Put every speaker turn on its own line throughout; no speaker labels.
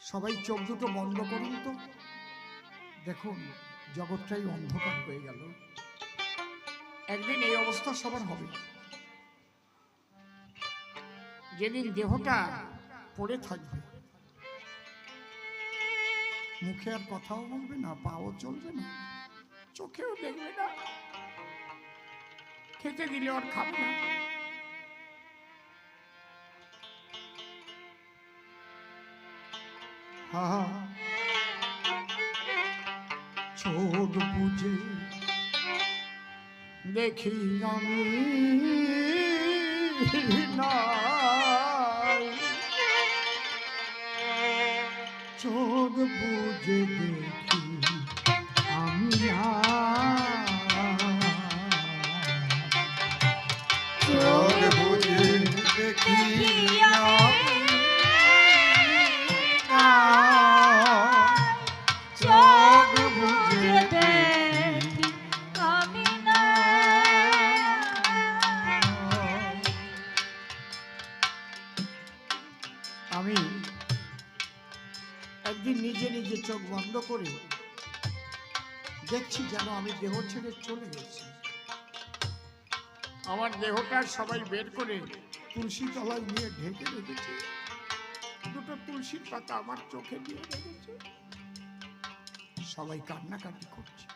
সবাই চোখ দুটো বন্ধ করুন তো। দেখুন, জগৎটাই অন্ধকার হয়ে গেল। একদিন এই অবস্থা সবার হবে। যেদিন দেহটা পড়ে থাকবে, মুখে আর কথাও বলবে না, পাও চলবে না, চোখেও দেখবে না। খেতে দিলে আর খাবে না। চোখ বুঝে দেখি আমি। চোখ বুঝে দেখি আমি
চোখ বুঝে দেখি
বন্ধ করে। দেখছি যেন আমি দেহ ছেড়ে চলে গেছি। আমার দেহটা সবাই বের করে তুলসী তলায় নিয়ে ঢেকে রেখেছে। দুটো তুলসীর পাতা আমার চোখে দিয়ে রেখেছে। সবাই কান্নাকাটি করছে।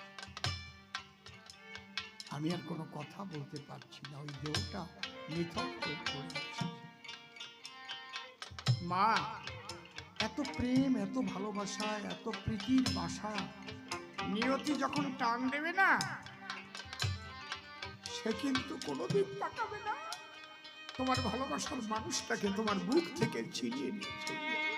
আমি আর কোনো কথা বলতে পারছি না, ওই দেহটা নিথক। মা এত প্রেম, এত ভালোবাসা, এত প্রীতির বাসা। নিয়তি যখন টান দেবে না, সে কিন্তু কোনোদিন তাকাবে না। তোমার ভালোবাসার মানুষটাকে তোমার বুক থেকে ছিনিয়ে নিয়ে চলে যাবে।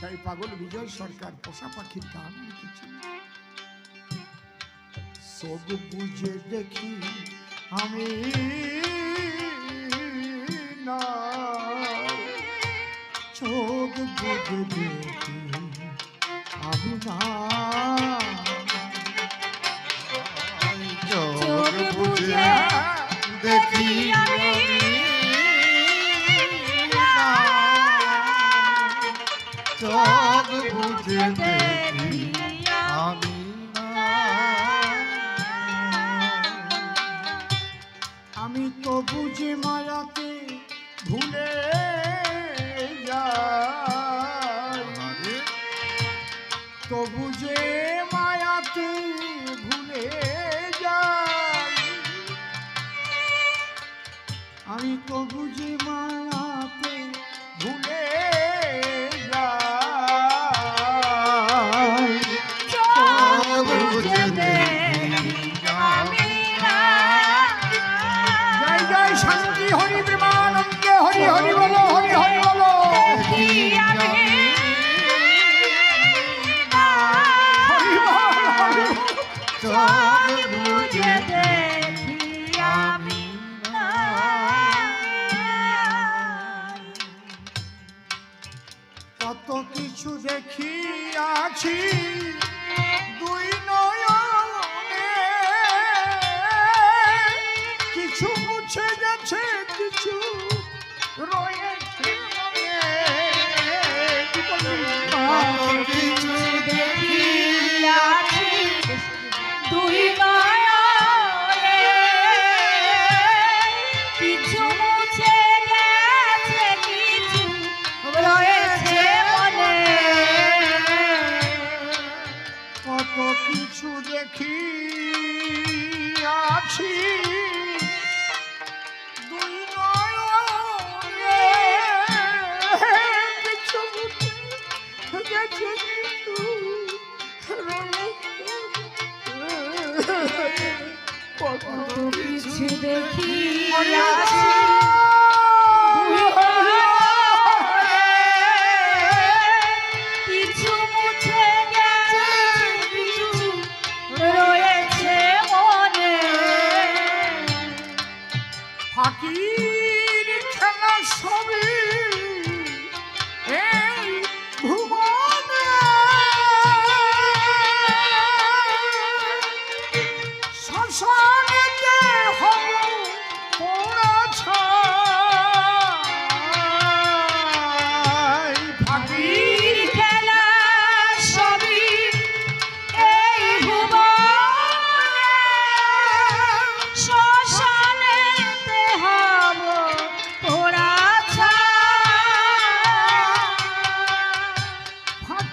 তাই পাগল বিজয় সরকার পোষা পাখির গান লিখেছিল সব বুঝে দেখি আমি দেখি আমি না
চোখ বুঝে দেখি চোখ বুঝে
তো যে মায়াতে ভুলে যাই। আমি তবু যে মায়াতে ভুলে কত কিছু দেখিয়াছি। দুই নয়নে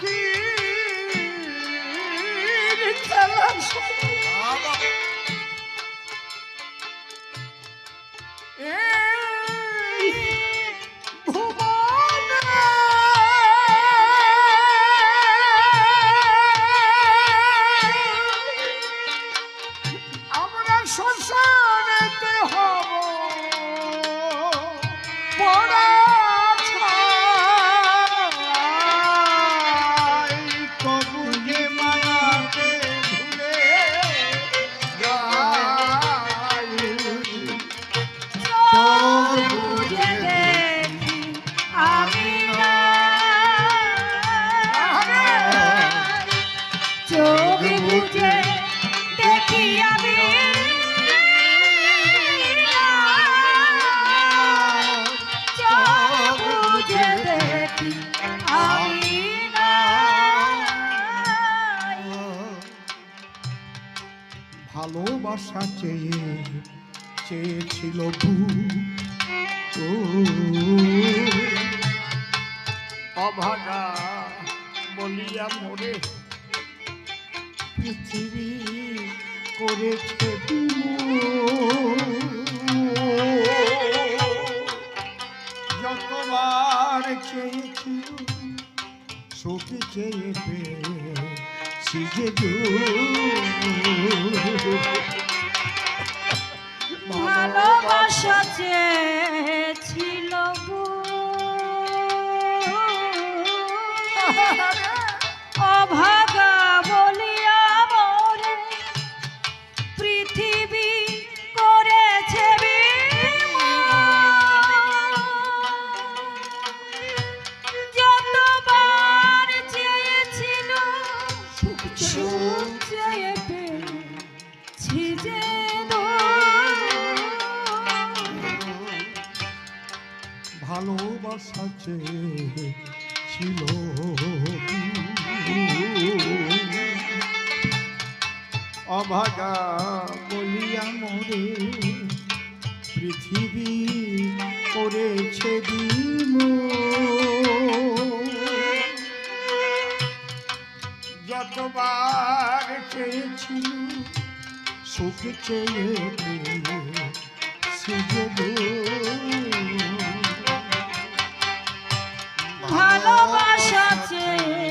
পাখির খেলা ভালোবাসা চেয়ে চেয়েছিল অভাগা বলিয়া মরে পৃথিবী করেছে যতবার চেয়েছিল সুখী চেয়ে শিখে
ভালোবাসা চেয়ে
ভালোবাসা ছিল অভাগা বলিয়া মরে পৃথিবী করেছে দিন। যতবার চেয়েছিল সুখ চেয়ে সুযোগ
ভালোবাসা চেয়ে